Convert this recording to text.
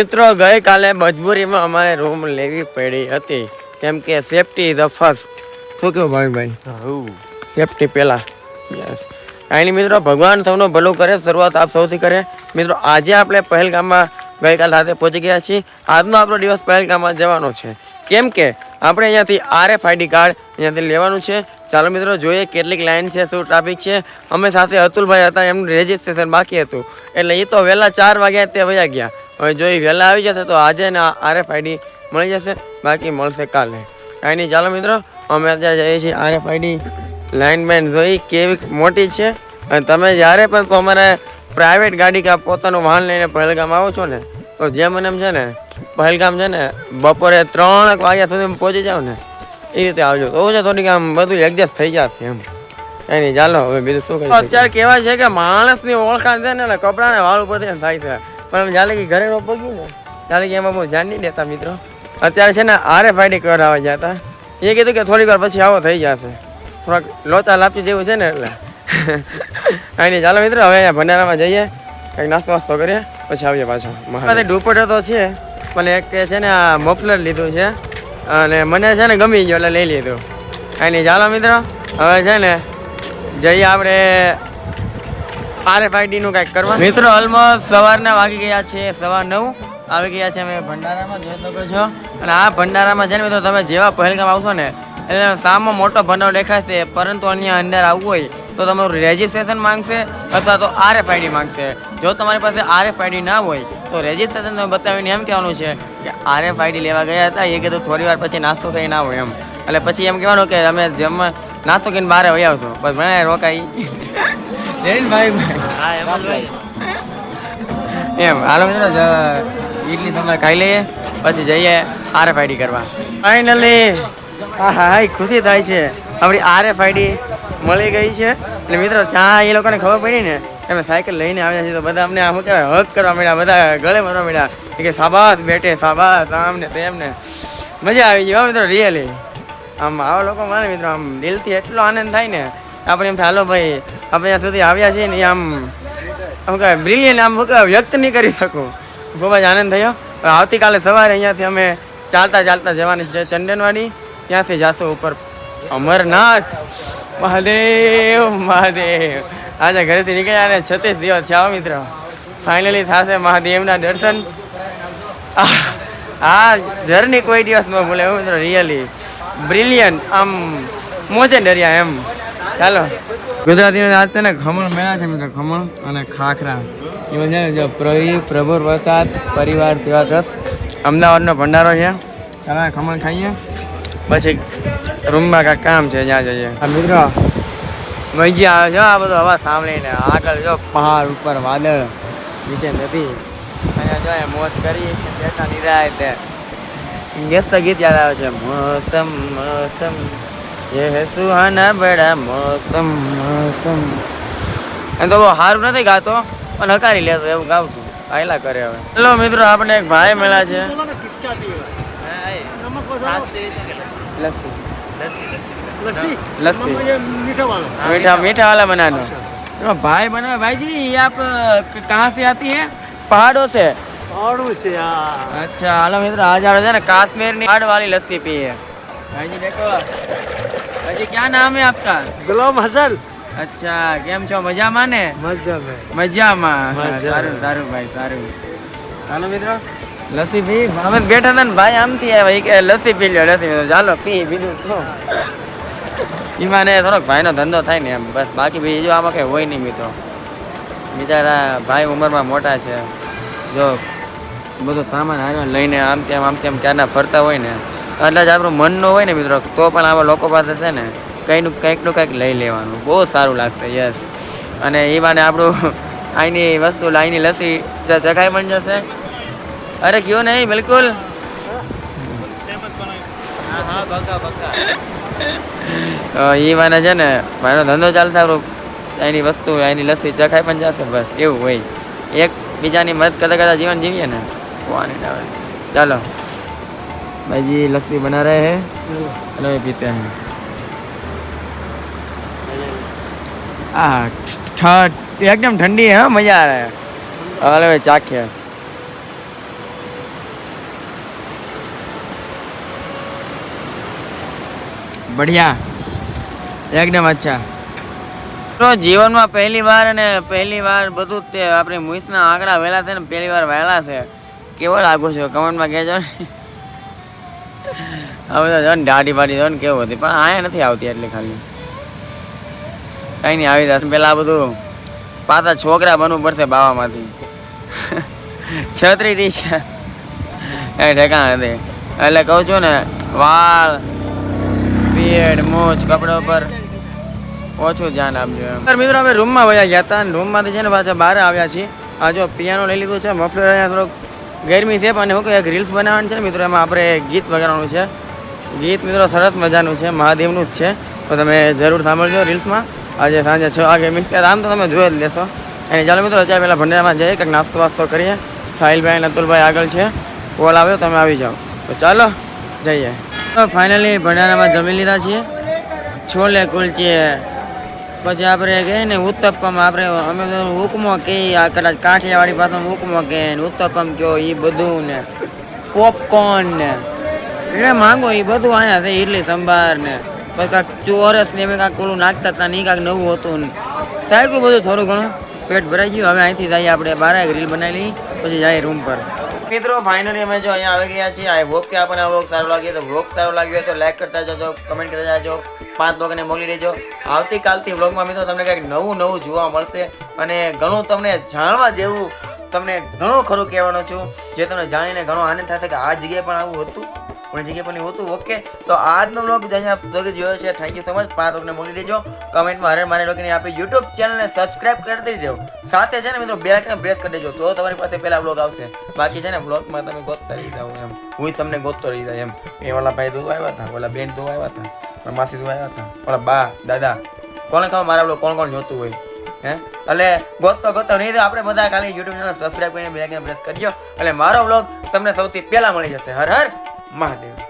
મિત્રો ગઈકાલે મજબૂરીમાં અમારે રૂમ લેવી પડી હતી. કેમ કે સેફટી ધ ફર્સ્ટ શું કહ્યું ભાઈ? ભાઈ સેફટી પહેલા. યસ કાંઈ મિત્રો ભગવાન સૌનું ભલું કરે શરૂઆત આપ સૌથી કરે. મિત્રો આજે આપણે પહેલગામમાં ગઈકાલ રાતે પહોંચી ગયા છીએ. આજનો આપણો દિવસ પહેલગામમાં જવાનો છે. કેમ કે આપણે અહીંયાથી આરએફઆઈડી કાર્ડ અહીંયાથી લેવાનું છે. ચાલો મિત્રો જોઈએ કેટલીક લાઈન છે શું ટ્રાફિક છે. અમે સાથે અતુલભાઈ હતા એમનું રજિસ્ટ્રેશન બાકી હતું. એટલે એ તો વહેલા ચાર વાગ્યા તે વયા ગયા. હવે જો એ વહેલા આવી જશે તો આજે ને આરએફઆઈડી મળી જશે બાકી મળશે કાલે. કાંઈ નહીં ચાલો મિત્રો અમે અત્યારે જઈએ છીએ આરએફઆઈડી લાઈન બેન જોઈ કેવી મોટી છે અને તમે જ્યારે પણ તો અમારે પ્રાઇવેટ ગાડી કે પોતાનું વાહન લઈને પહેલગામ આવો છો ને તો જેમ મને એમ છે ને પહેલગામ છે ને બપોરે ત્રણ વાગ્યા સુધી પહોંચી જાવ ને એ રીતે આવજો. તો છે થોડીક આમ બધું એડજસ્ટ થઈ જશે એમ. એની નહીં ચાલો હવે બીજું શું અત્યારે કહેવાય છે કે માણસની ઓળખાણ છે ને કપડાને વાળ ઉપરથી થાય છે. પણ અમે જાલે કે ઘરે ન પગ્યું ને જાલે કે એમાં બહુ ધ્યાન નહીં દેતા મિત્રો. અત્યારે છે ને આરએફઆઈડી કરાવવા ગયા હતા એ કીધું કે થોડીક વાર પછી આવો થઈ જશે. થોડાક લોચા લાપચી જેવું છે ને એટલે. અહીં ચાલો મિત્રો, હવે અહીંયા ભંડારામાં જઈએ. કંઈક નાસ્તો વાસ્તો કરીએ, પછી આવીએ પાછા મારે દુપટ્ટો તો છે, પણ એક છે ને આ મફલર લીધું છે, અને મને છે ને ગમી ગયો એટલે લઈ લીધું. અહીં ચાલો મિત્રો, હવે છે ને જઈએ આપણે આરએફઆઈડી નું કંઈક કરવા? મિત્રો ઓલમોસ્ટ સવારના વાગી ગયા છે સવાર નવ. આવી ગયા છે અમે ભંડારામાં, જોઈ શકો છો. અને આ ભંડારામાં છે ને મિત્રો, તમે જેવા પહેલગામ આવશો ને, એટલે સામો મોટો ભંડારો દેખાશે પરંતુ અહીંયા અંદર આવવું હોય, તો તમારું રેજિસ્ટ્રેશન માંગશે અથવા તો આરએફઆઈડી માંગશે. જો તમારી પાસે આરએફઆઈડી ના હોય, તો રેજિસ્ટ્રેશન તમે બતાવીને એમ કહેવાનું છે કે આરએફઆઈડી લેવા ગયા હતા, એ કીધું થોડી વાર પછી નાસ્તો કરી ના હોય એમ. એટલે પછી એમ કહેવાનું કે અમે જમવા, નાસ્તો કરીને બહાર વહી આવશો. બસ મને રોકાઈ. ભાઈ. એમ હાલો મિત્રો ઈડલી તમારે ખાઈ લઈએ પછી જઈએ આરએફઆઈડી કરવા. ફાઇનલી હા હા હા ખુશી થાય છે. આપણી આરએફઆઈડી મળી ગઈ છે. એટલે મિત્રો જ્યાં એ લોકોને ખબર પડી ને અમે સાયકલ લઈને આવ્યા છીએ તો બધા અમને આમ શું કહેવાય હક કરવા મળ્યા બધા ગળે મરવા મળ્યા કે સાબાસ બેઠે સાબાસ આમને તેમને. મજા આવી ગઈ હો મિત્રો રિયલી આમ આવા લોકો મળે મિત્રો આમ દિલથી એટલો આનંદ થાય ને. આપણે એમ થાય હાલો ભાઈ આપણે ત્યાં સુધી આવ્યા છીએ ને આમ આમ કહે બ્રિલિયન આમ શું વ્યક્ત નહીં કરી શકું. ખૂબ જ આનંદ થયો. આવતીકાલે સવારે અહીંયાથી અમે ચાલતા ચાલતા જવાની છે ચંદનવાડી. ત્યાંથી જાશું ઉપર. અમરનાથ. મહાદેવ મહાદેવ. આજે ઘરેથી નીકળ્યા અને છત્રીસ દિવસ આવો મિત્રો. ફાઇનલી થશે મહાદેવના દર્શન. આ જર્ની કોઈ દિવસ ન ભૂલે મિત્રો રિયલી બ્રિલિયન્ટ આમ મોજે દરિયા એમ. ચાલો. ગુજરાતીમાં આજ ને ખમણ મેળા છે મિત્રો, ખમણ અને ખાખરા. એમાં છે ને જો પ્રવી પ્રભુ પ્રસાદ પરિવાર સેવા ટ્રસ્ટ, અમદાવાદનો ભંડારો છે. તમે ખમણ ખાઈએ. પછી રૂમમાં કાંઈક કામ છે, જ્યાં જઈએ. આ મિત્રો, મજી આવે છે આ બધો હવા સાંભળીને. આગળ જો પહાડ ઉપર વાદળ, નીચે નદી. અહીંયા જો મોજ કરી બેઠા નિરાય તે ગીત યાદ આવે છે. મોસમ મોસમ. એ સુહાના બડા મોસમ મોસમ એ તો હારું નથી ગાતો પણ હકારી લેતો એવું ગાવ છું આયલા કરે હવે। હેલો મિત્રો આપણે એક ભાઈ મળ્યા છે. મીઠા મીઠા વાલા બનાનો. ભાઈ બનાવે. ભાઈજી આપ કહાં સે હે? પહાડો સે પહાડો સે અચ્છા હાલો મિત્રો આજ આવે છે ને કાશ્મીરની વાળી લસ્સી પી હે હાજી દેખો હજી ક્યાં નામ હે આપકા ગુલામ હસન અચ્છા કેમ છો મજામાં ને મજામાં મજામાં સારું સારું ભાઈ સારું ચાલો મિત્રો. લસી પી અમે બેઠા હતા ને ભાઈ આમથી આવ્યા કે લસ્સી પી લ્યો લસી ચાલો પી બીજું શું એમાં ને થોડોક ભાઈનો ધંધો થાય ને એમ બસ બાકી બીજું આમાં કંઈ હોય નહીં મિત્રો બિચારા ભાઈ ઉંમરમાં મોટા છે જો બધો સામાન હાલ લઈને આમ તેમ આમ તેમ ક્યારના ફરતા હોય ને એટલે જ આપણું મનનું હોય ને મિત્રો, તો પણ આવા લોકો પાસે છે ને કંઈનું, કંઈકનું કંઈક લઈ લેવાનું. બહુ સારું લાગશે યસ અને એ બાને આપણું અહીંની વસ્તુ અહીંની લસ્સી ચખાઈ પણ જશે. અરે ક્यों નહીં, બિલકુલ. એ વાને છે ને, મારો ધંધો ચાલશે આપણું. અહીંની વસ્તુ અહીંની લસ્સી ચખાઈ પણ જશે, બસ, એવું હોય. એક બીજાની મદદ કરતા કરતા જીવન જીવીએ ને. આવે? ચાલો. भाई जी, लस्सी बना रहे हैं। चलो पीते हैं। आ एकदम ठंडी है मज़ा आ रहा है। अरे भाई चाखिया बढ़िया। એકદમ અચ્છા તો જીવનમાં પહેલી વાર અને પહેલી વાર બધું જ તે આપણે મુહિતના આંકડા વહેલા છે ને પહેલી વાર વહેલા છે કેવો લાગુ છે કમેન્ટમાં કહેજો ને હવે બધા જો ને દાઢી બાઢી જો ને કેવું હતી, પણ આયા નથી આવતી એટલે ખાલી. કઈ નહીં આવી જશે. પેલા આ બધું પાછા છોકરા બનવું પડશે બાવામાંથી. છત્રી છે. એ ઠેકાણ હતી. એટલે કહું છું ને, વાળ પીએડ મોજ કપડા ઉપર ઓછું ધ્યાન આપજો એમ. મિત્રો, અમે રૂમમાં વયા ગયા હતા રૂમમાંથી છે ને પાછા બહાર આવ્યા છીએ. આ જો પિયાનો લઈ લીધું છે, મફલર અહીંયા થોડોક ગરમી છે, પણ હું એક રીલ્સ બનાવવાની છે મિત્રો, એમાં આપણે ગીત વગાડવાનું છે. ગીત મિત્રો સરસ મજાનું છે, મહાદેવનું જ છે. તો તમે જરૂર સાંભળજો રીલ્સમાં આજે સાંજે છ વાગે મિત્ર આમ તો તમે જોઈ જ લેશો. અને ચાલો મિત્રો, અત્યારે પહેલાં ભંડારામાં જઈએ, કંઈક નાસ્તો વાસ્તો કરીએ. સાહિલભાઈ અને અતુલભાઈ આગળ છે. કોલ આવ્યો, તમે આવી જાઓ. તો ચાલો, જઈએ. તો ફાઇનલી ભંડારામાં જમી લીધા છીએ. છોલે કુલચે પછી આપણે કહીએ ને, ઉત્તપમ આપણે અમે હુકમો કહીએ, આ કદાચ કાઠિયાવાડી પાસે હુકમો કહે ને, ઉત્તપમ કયો એ બધું ને પોપકોર્ન ને. એટલે માંગો એ બધું અહીંયા છે ઇડલી સંભાર ને. પછી કાંક ચોરસ ને એમ કાંક ઓલું નાખતા હતા ને એ કાંક નવું હતું ને. સાહેબ બધું થોડું ઘણું, પેટ ભરાઈ ગયું. હવે અહીંથી જઈએ આપણે, બારે રીલ બનાવી લઈ પછી જઈએ રૂમ પર. મિત્રો ફાઇનલી અમે જો અહીંયા આવી ગયા છીએ. આઈ હોપ કે આપણને આ વ્લોગ સારો લાગ્યો. તો વ્લોગ સારો લાગ્યો હોય તો લાઈક કરતા જજો કમેન્ટ કરતા જજો, પાંચ લોકોને મોકલી દેજો. આવતીકાલથી વ્લોગમાં મિત્રો તમને કંઈક નવું નવું જોવા મળશે અને ઘણું તમને જાણવા જેવું તમને ઘણું ખરું કહેવાનું છું. જે તમને જાણીને ઘણો આનંદ થશે કે આ જગ્યાએ પણ આવું હતું. પણ જગ્યાએ પણ હતું ઓકે તો આજનો વ્લોગ અહીંયા સુધી જોયો છે થેન્ક યુ સો મચ પાંચ લોકોને મોકલી દેજો. કમેન્ટમાં હરે મારે લોકોને આપણી યુટ્યુબ ચેનલને સબસ્ક્રાઇબ કરી દેજો. સાથે છે ને મિત્રો, બે લાખને પ્રેસ કરી દેજો. તો તમારી પાસે પહેલા બ્લોગ આવશે. બાકી છે ને બ્લોગમાં તમે ગોતતા રહી જાઓ એમ. હું તમને ગોતતો રહી જાય એમ. એ ઓલા ભાઈ દો આવ્યા હતા ઓલા બેન દો આવ્યા હતા માસી દો આવ્યા હતા ઓલા બા, દાદા, કોને ખબર મારા બ્લોગ કોણ કોણ જોતું હોય? હે? એટલે ગોતતો ગોતતો નહીં તો આપણે બધા ખાલી યુટ્યુબ ચેનલ સબસ્ક્રાઈબ કરીને બે બ્રેક પ્રેસ કરજો એટલે મારો બ્લોગ તમને સૌથી પહેલા મળી જશે. હર હર! મહાદેવ